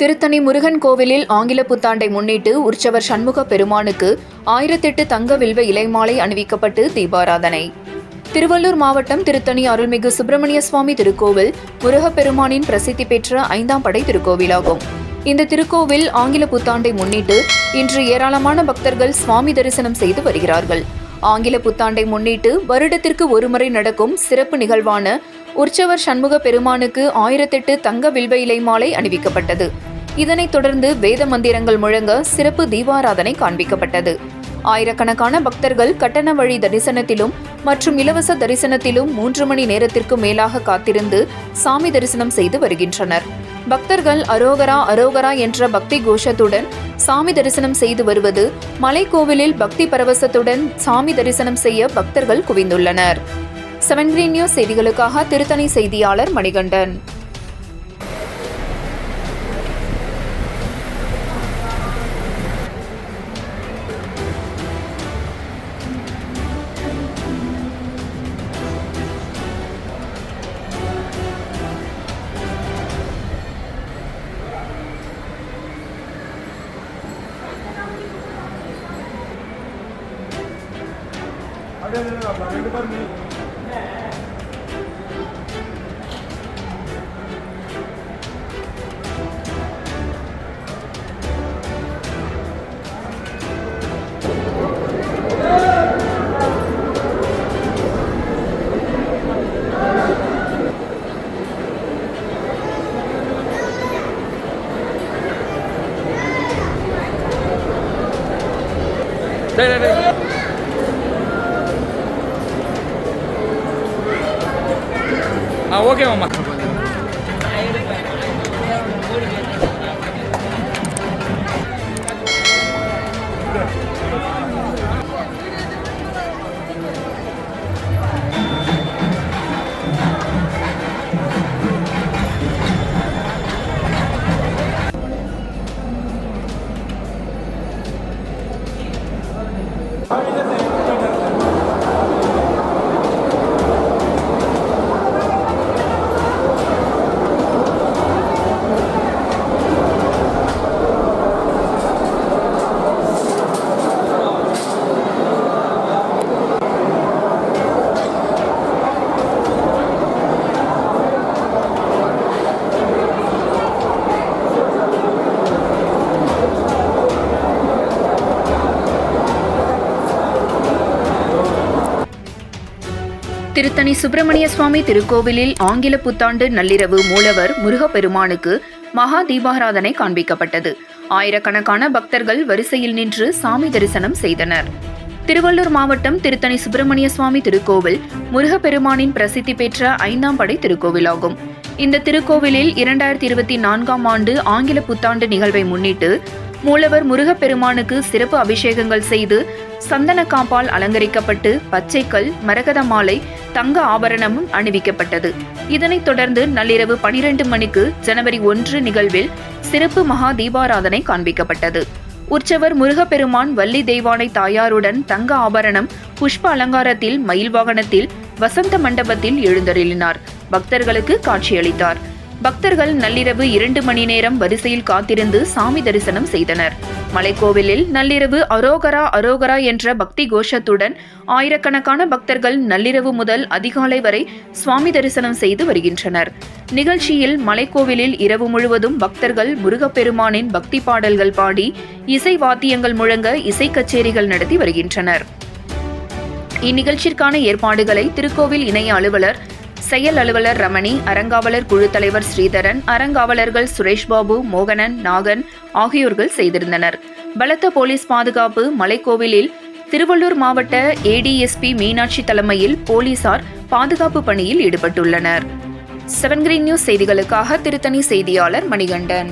திருத்தணி முருகன் கோவிலில் ஆங்கில புத்தாண்டை முன்னிட்டு உற்சவர் சண்முக பெருமானுக்கு ஆயிரத்தெட்டு தங்க வில்வ இலைமாலை அணிவிக்கப்பட்டு தீபாராதனை. திருவள்ளூர் மாவட்டம் திருத்தணி அருள்மிகு சுப்பிரமணிய சுவாமி திருக்கோவில் முருகப்பெருமானின் பிரசித்தி பெற்ற ஐந்தாம் படை திருக்கோவிலாகும். இந்த திருக்கோவில் ஆங்கில புத்தாண்டை முன்னிட்டு இன்று ஏராளமான பக்தர்கள் சுவாமி தரிசனம் செய்து வருகிறார்கள். ஆங்கில புத்தாண்டை முன்னிட்டு வருடத்திற்கு ஒருமுறை நடக்கும் சிறப்பு நிகழ்வான உற்சவர் சண்முக பெருமானுக்கு ஆயிரத்தெட்டு தங்க வில்வ இலை மாலை அணிவிக்கப்பட்டது. இதனைத் தொடர்ந்து வேத மந்திரங்கள் முழங்க சிறப்பு தீபாராதனை காண்பிக்கப்பட்டது. ஆயிரக்கணக்கான பக்தர்கள் கட்டண வழி தரிசனத்திலும் மற்றும் இலவச தரிசனத்திலும் மூன்று மணி நேரத்திற்கு மேலாக காத்திருந்து சாமி தரிசனம் செய்து வருகின்றனர். பக்தர்கள் அரோகரா அரோகரா என்ற பக்தி கோஷத்துடன் சாமி தரிசனம் செய்து வருவது மலைக்கோவிலில் பக்தி பரவசத்துடன் சாமி தரிசனம் செய்ய பக்தர்கள் குவிந்துள்ளனர். செவன் கிரீன் நியூஸ் செய்திகளுக்காக திருத்தணி செய்தியாளர் மணிகண்டன். 对对对。ஓகே மாமா திருத்தணி சுப்பிரமணிய சுவாமி திருக்கோவிலில் ஆங்கில புத்தாண்டு நள்ளிரவு மூலவர் முருகப்பெருமானுக்கு மகா தீபாராதனை காண்பிக்கப்பட்டது. ஆயிரக்கணக்கான பக்தர்கள் வரிசையில் நின்று சாமி தரிசனம் செய்தனர். திருவள்ளூர் மாவட்டம் திருத்தணி சுப்பிரமணிய சுவாமி திருக்கோவில் முருகப்பெருமானின் பிரசித்தி பெற்ற ஐந்தாம் படை திருக்கோவிலாகும். இந்த திருக்கோவிலில் இரண்டாயிரத்தி இருபத்தி நான்காம் ஆண்டு ஆங்கில புத்தாண்டு நிகழ்வை முன்னிட்டு மூலவர் முருகப்பெருமானுக்கு சிறப்பு அபிஷேகங்கள் செய்து சந்தன காப்பால் அலங்கரிக்கப்பட்டு பச்சைக்கல் மரகத மாலை தங்க ஆபரணமும் அணிவிக்கப்பட்டது. இதனைத் தொடர்ந்து நள்ளிரவு பனிரெண்டு மணிக்கு ஜனவரி ஒன்று நிகழ்வில் சிறப்பு மகா தீபாராதனை காண்பிக்கப்பட்டது. உற்சவர் முருகப்பெருமான் வள்ளி தெய்வானை தாயாருடன் தங்க ஆபரணம் புஷ்ப அலங்காரத்தில் மயில் வாகனத்தில் வசந்த மண்டபத்தில் எழுந்தருளினார். பக்தர்களுக்கு காட்சியளித்தார். பக்தர்கள் நள்ளிரவு இரண்டு மணி நேரம் வரிசையில் காத்திருந்து சாமி தரிசனம் செய்தனர். மலைக்கோவிலில் நள்ளிரவு அரோகரா அரோகரா என்ற பக்தி கோஷத்துடன் ஆயிரக்கணக்கான பக்தர்கள் நள்ளிரவு முதல் அதிகாலை வரை சுவாமி தரிசனம் செய்து வருகின்றனர். நிகழ்ச்சியில் மலைக்கோவிலில் இரவு முழுவதும் பக்தர்கள் முருகப்பெருமானின் பக்தி பாடல்கள் பாடி இசை வாத்தியங்கள் முழங்க இசை கச்சேரிகள் நடத்தி வருகின்றனர். இந்நிகழ்ச்சிற்கான ஏற்பாடுகளை திருக்கோவில் இணைய அலுவலர் செயல் அலுவலர் ரமணி அறங்காவலர் குழு தலைவர் ஸ்ரீதரன் அறங்காவலர்கள் சுரேஷ்பாபு மோகனன் நாகன் ஆகியோர்கள் செய்திருந்தனர். பலத்த போலீஸ் பாதுகாப்பு மலைக்கோவிலில் திருவள்ளூர் மாவட்ட ஏடிஎஸ்பி மீனாட்சி தலைமையில் போலீசார் பாதுகாப்பு பணியில் ஈடுபட்டுள்ளனர். செவன் கிரீன் நியூஸ் செய்திகளுக்காக திருத்தணி செய்தியாளர் மணிகண்டன்.